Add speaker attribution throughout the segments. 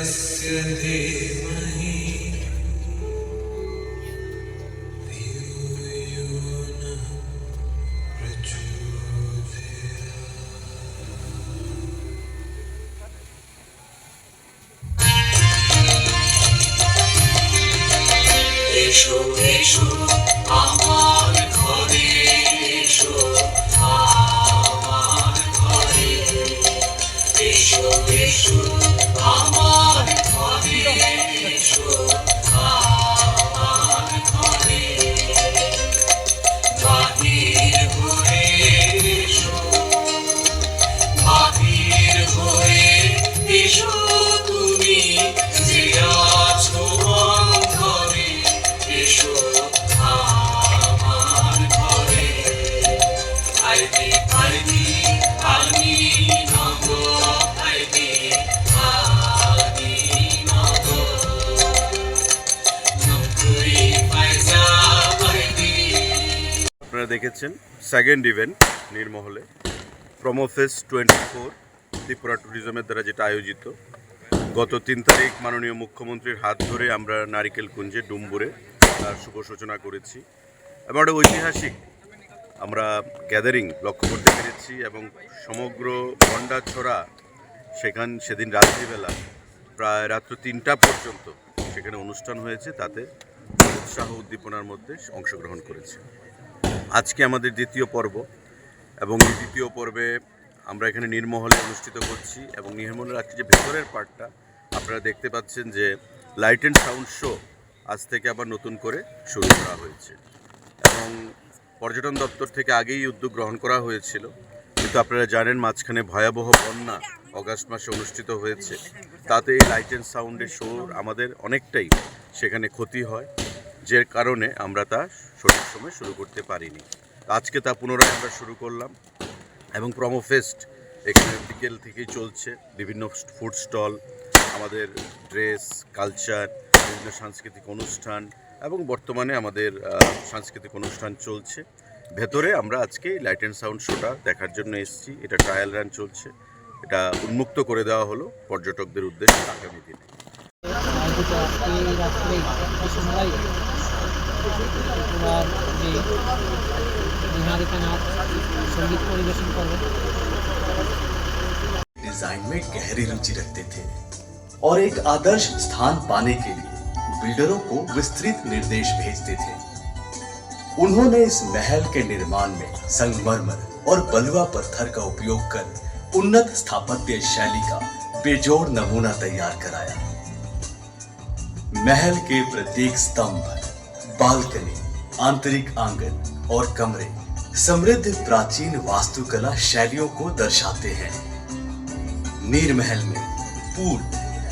Speaker 1: देवस्य धीमहि धियो यो
Speaker 2: দেখেছেন সেকেন্ড ইভেন্ট নির্মহলে প্রমোফেস টোয়েন্টি ফোর ত্রিপুরা ট্যুরিজমের দ্বারা যেটা আয়োজিত। গত তিন তারিখ মাননীয় মুখ্যমন্ত্রীর হাত ধরে আমরা নারিকেল কুঞ্জে ডুম্বুরে তার শুভ সূচনা করেছি। এবং একটা ঐতিহাসিক আমরা গ্যাদারিং লক্ষ্য করতে পেরেছি এবং সমগ্র ছড়া সেখান সেদিন রাত্রিবেলা প্রায় রাত্র তিনটা পর্যন্ত সেখানে অনুষ্ঠান হয়েছে, তাতে উৎসাহ উদ্দীপনার মধ্যে অংশগ্রহণ করেছে। আজকে আমাদের দ্বিতীয় পর্ব এবং এই দ্বিতীয় পর্বে আমরা এখানে নির্মহলে অনুষ্ঠিত করছি এবং নির্মহলের আজকে যে ভেতরের পার্টটা, আপনারা দেখতে পাচ্ছেন যে লাইট অ্যান্ড সাউন্ড শো আজ থেকে আবার নতুন করে শুরু করা হয়েছে। এবং পর্যটন দপ্তর থেকে আগেই উদ্যোগ গ্রহণ করা হয়েছিল। কিন্তু আপনারা জানেন মাঝখানে ভয়াবহ বন্যা অগাস্ট মাসে অনুষ্ঠিত হয়েছে। তাতে এই লাইট অ্যান্ড সাউন্ডের শোর আমাদের অনেকটাই সেখানে ক্ষতি হয়। যে কারণে আমরা তা সঠিক সময় শুরু করতে পারিনি। আজকে তা পুনরায় আমরা শুরু করলাম এবং প্রমোফেস্ট এখানে বিকেল থেকেই চলছে। বিভিন্ন ফুড স্টল আমাদের ড্রেস কালচার বিভিন্ন সাংস্কৃতিক অনুষ্ঠান এবং বর্তমানে আমাদের সাংস্কৃতিক অনুষ্ঠান চলছে। ভেতরে আমরা আজকে লাইট অ্যান্ড সাউন্ড শোটা দেখার জন্য এসেছি। এটা ট্রায়াল রান চলছে। এটা উন্মুক্ত করে দেওয়া হলো পর্যটকদের উদ্দেশ্যে আগামী দিনে।
Speaker 3: আয়োজিত এই রাত্রে সময় ত্রিপুরার যে নিহারিকা নাথ সঙ্গীত পরিবেশন করবে
Speaker 4: डिजाइन में गहरी रुचि रखते थे और एक आदर्श स्थान पाने के लिए बिल्डरों को विस्तृत निर्देश भेजते थे उन्होंने इस महल के निर्माण में संगमरमर और बलुआ पत्थर का उपयोग कर उन्नत स्थापत्य शैली का बेजोड़ नमूना तैयार कराया महल के प्रत्येक स्तंभ, बालकनी, आंतरिक आँगन और कमरे समृद्ध प्राचीन वास्तुकला शैलियों को दर्शाते हैं। नीर महल में पूल,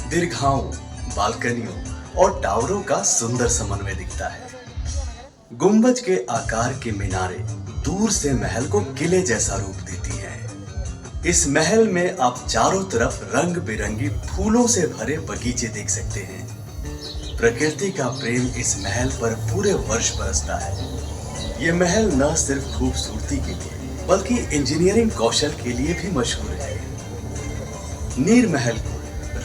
Speaker 4: दीर्घाओं, बालकनियों और टावरों का सुंदर समन्वय दिखता है। गुंबज के आकार के मीनारे दूर से महल को किले जैसा रूप देती है। इस महल में आप चारों तरफ़ रंग बिरंगी फूलों से भरे बगीचे देख सकते हैं। प्रकृति का प्रेम इस महल पर पूरे वर्ष बरसता है। ये महल न सिर्फ़ खूबसूरती के लिए, बल्कि इंजीनियरिंग कौशल के लिए भी मशहूर है। नीर महल को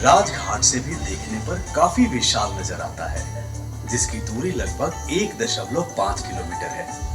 Speaker 4: राजघाट से भी देखने पर काफ़ी विशाल नज़र आता है, जिसकी दूरी लगभग एक दशमलव पाँच किलोमीटर है।